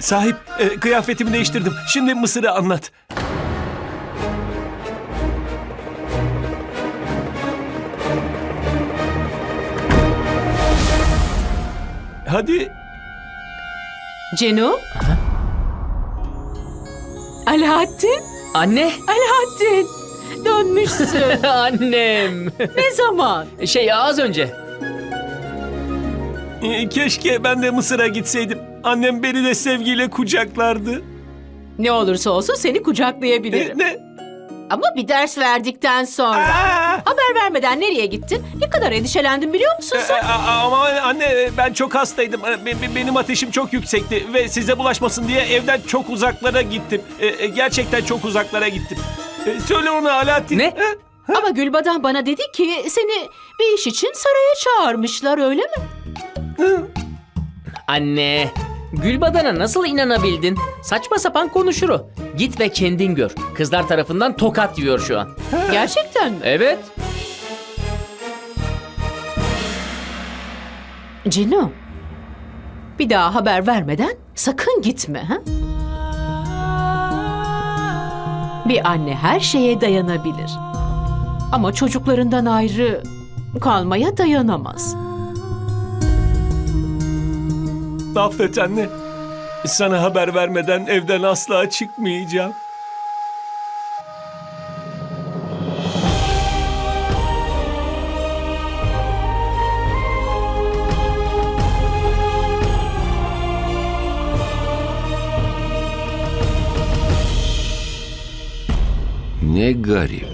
Sahip, e, kıyafetimi değiştirdim. Şimdi Mısır'ı anlat. Hadi. Cenu? Alaaddin? Anne. Alaaddin! Dönmüşsün. Annem. ne zaman? Şey az önce. E, Keşke ben de Mısır'a gitseydim. Annem beni de sevgiyle kucaklardı. Ne olursa olsun seni E, kucaklayabilirim. ne? Ama bir ders verdikten sonra. Aa! Haber vermeden nereye gittin? Ne kadar endişelendim biliyor musun E, sen? a- a- Ama anne ben çok hastaydım. E, be- be- Benim ateşim çok yüksekti ve size bulaşmasın diye evden çok uzaklara gittim. E, e, Gerçekten çok uzaklara gittim. E, Söyle ona Alaaddin. Ne? E, Ama Gülbadan bana dedi ki seni bir iş için saraya çağırmışlar öyle mi? Anne. Gülbadan'a nasıl inanabildin? Saçma sapan konuşur o. Git ve kendin gör. Kızlar tarafından tokat yiyor şu an. Gerçekten mi? Evet. Cino. Bir daha haber vermeden sakın gitme. Ha? Bir anne her şeye dayanabilir. Ama çocuklarından ayrı kalmaya dayanamaz. Affet anne. Sana haber vermeden evden asla çıkmayacağım. Ne garip.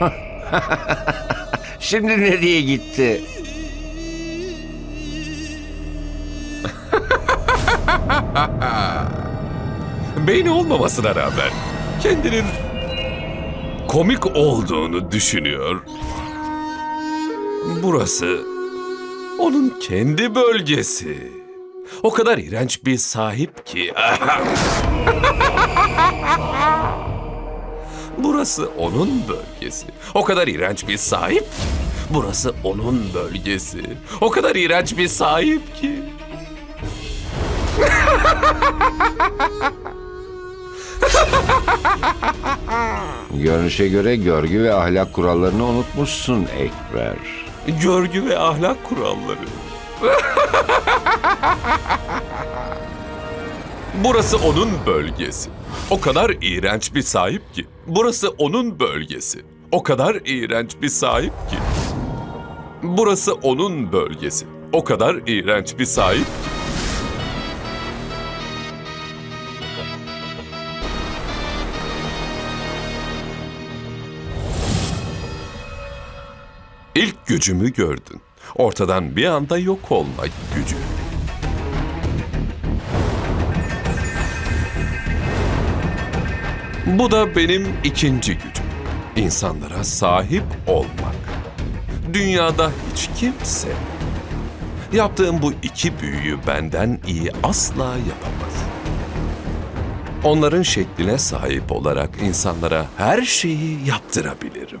Şimdi nereye gitti? Beyni olmamasına rağmen kendinin komik olduğunu düşünüyor. Burası onun kendi bölgesi. O kadar iğrenç bir sahip ki. Burası onun bölgesi. O kadar iğrenç bir sahip. Burası onun bölgesi. O kadar iğrenç bir sahip ki. Görünüşe göre görgü ve ahlak kurallarını unutmuşsun Ekber. Görgü ve ahlak kuralları. Burası onun bölgesi. O kadar iğrenç bir sahip ki. Burası onun bölgesi. O kadar iğrenç bir sahip ki. Burası onun bölgesi. O kadar iğrenç bir sahip ki. Gücümü gördün. Ortadan bir anda yok olma gücü. Bu da benim ikinci gücüm. İnsanlara sahip olmak. Dünyada hiç kimse yaptığım bu iki büyüyü benden iyi asla yapamaz. Onların şekline sahip olarak insanlara her şeyi yaptırabilirim.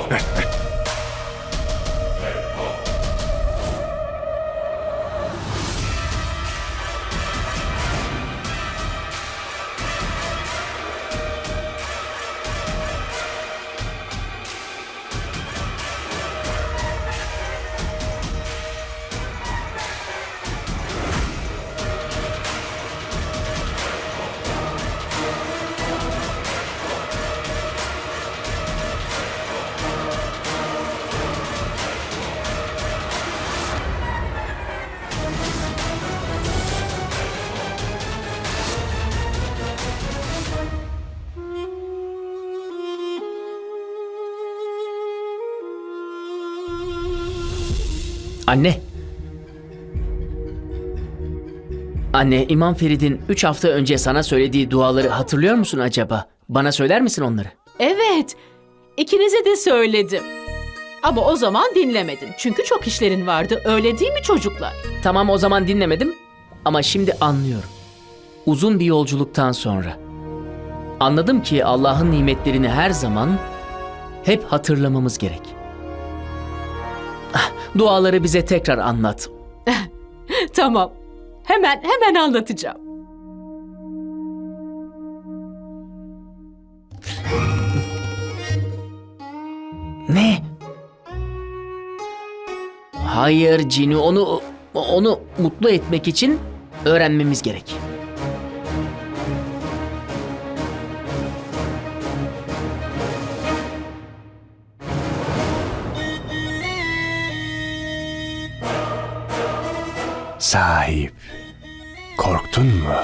Anne. Anne, İmam Ferid'in 3 hafta önce sana söylediği duaları hatırlıyor musun acaba? Bana söyler misin onları? Evet. ikinize de söyledim. Ama o zaman dinlemedin. Çünkü çok işlerin vardı. Öyle değil mi çocuklar? Tamam o zaman dinlemedim ama şimdi anlıyorum. Uzun bir yolculuktan sonra. Anladım ki Allah'ın nimetlerini her zaman hep hatırlamamız gerek. Duaları bize tekrar anlat. Tamam. Hemen hemen anlatacağım. Ne? Hayır Cini onu onu mutlu etmek için öğrenmemiz gerek. Korktun mu?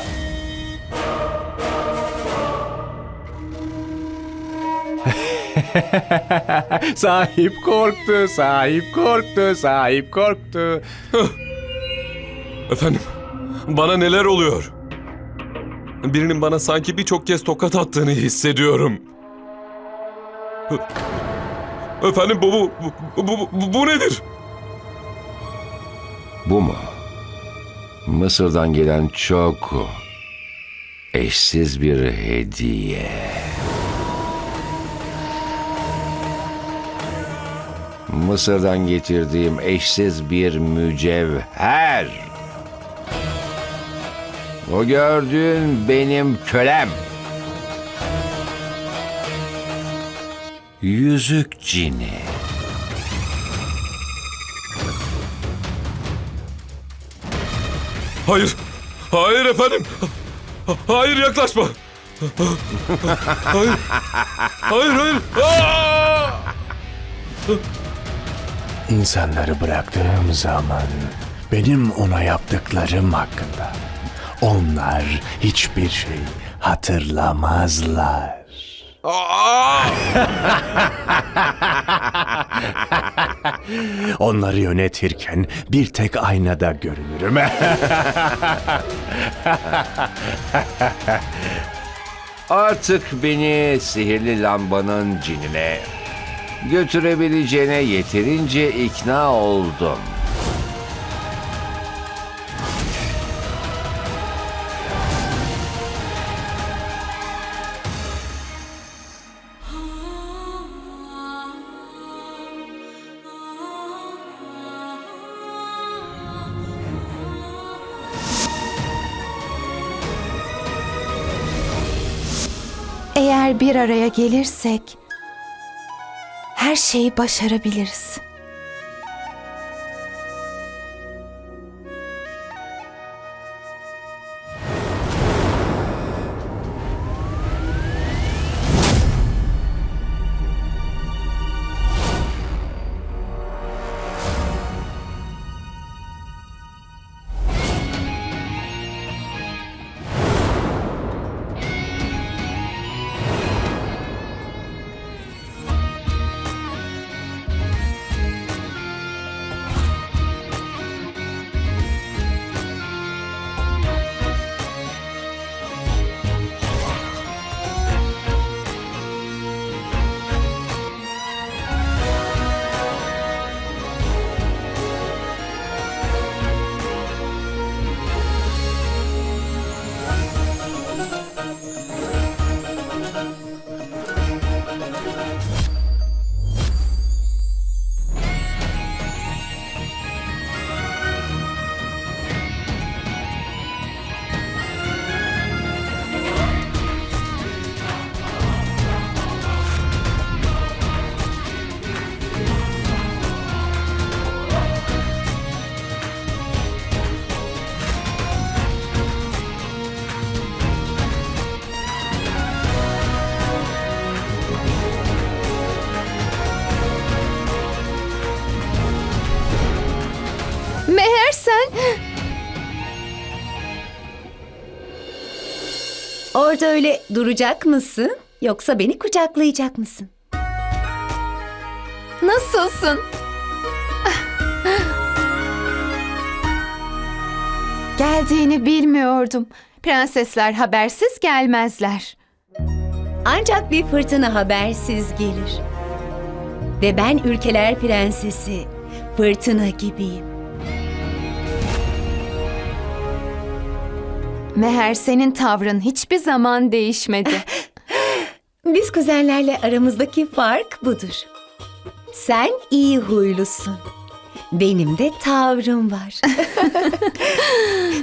sahip korktu, sahip korktu, sahip korktu. Efendim, bana neler oluyor? Birinin bana sanki birçok kez tokat attığını hissediyorum. Efendim bu bu bu, bu, bu, nedir? Bu mu? Mısır'dan gelen çok eşsiz bir hediye. Mısır'dan getirdiğim eşsiz bir mücevher. O gördüğün benim kölem. Yüzük cini. Hayır. Hayır efendim. Hayır yaklaşma. Hayır. Hayır hayır. İnsanları bıraktığım zaman benim ona yaptıklarım hakkında onlar hiçbir şey hatırlamazlar. Onları yönetirken bir tek aynada görünürüm. Artık beni sihirli lambanın cinine götürebileceğine yeterince ikna oldum. Eğer bir araya gelirsek her şeyi başarabiliriz. Orada öyle duracak mısın? Yoksa beni kucaklayacak mısın? Nasılsın? Geldiğini bilmiyordum. Prensesler habersiz gelmezler. Ancak bir fırtına habersiz gelir. Ve ben ülkeler prensesi, fırtına gibiyim. Meğer senin tavrın hiçbir zaman değişmedi. Biz kuzenlerle aramızdaki fark budur. Sen iyi huylusun. Benim de tavrım var.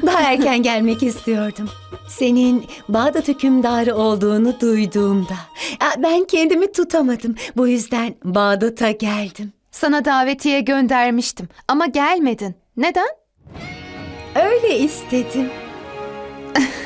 Daha erken gelmek istiyordum. Senin Bağdat hükümdarı olduğunu duyduğumda. Ben kendimi tutamadım. Bu yüzden Bağdat'a geldim. Sana davetiye göndermiştim ama gelmedin. Neden? Öyle istedim.